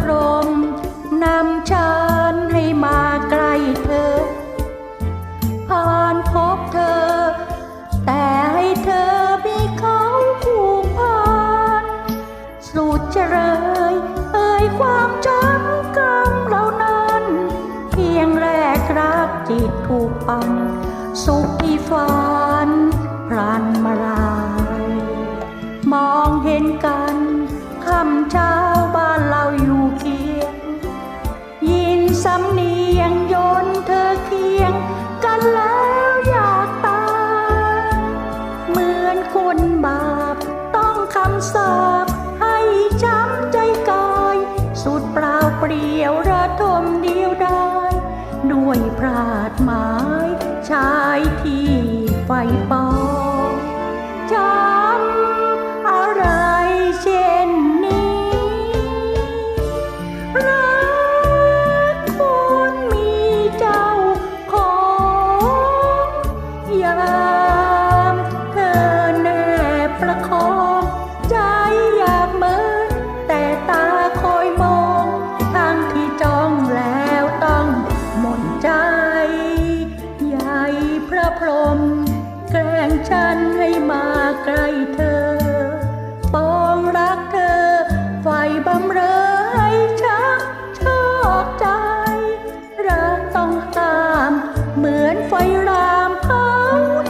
พรมนำฉันให้มาใกล้เธอ ผ่านพบเธอ แต่ให้เธอมีเขาผูกพันสุดเจรยเอ่ยความจำกรรมเหล่านั้น เพียงแรกรักจิตถูกปันสุขที่ฝันพรันมาลาย มองเห็นกันคำเช้า ด้วยพลาดหมายชายที่ไฟปอง ฉันให้มาใกล้เธอ ปองรักเธอ ไฟบำเรอให้ชักชอกใจ รักต้องห้าม เหมือนไฟรามเผา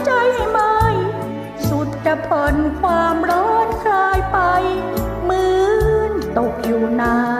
ใจไหม สุดจะผ่อนความร้อนคลายไป เหมือนตกอยู่ในอา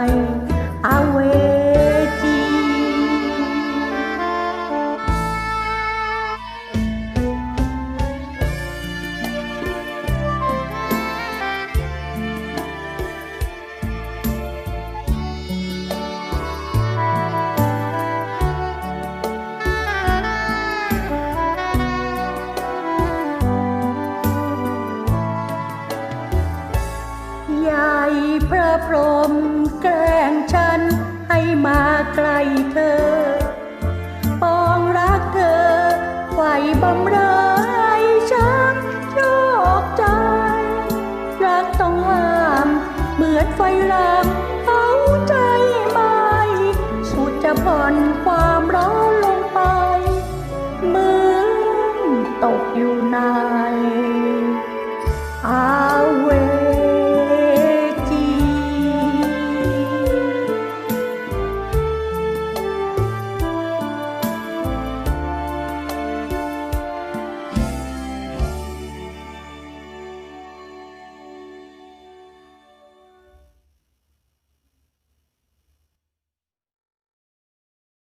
ตกอยู่ในอา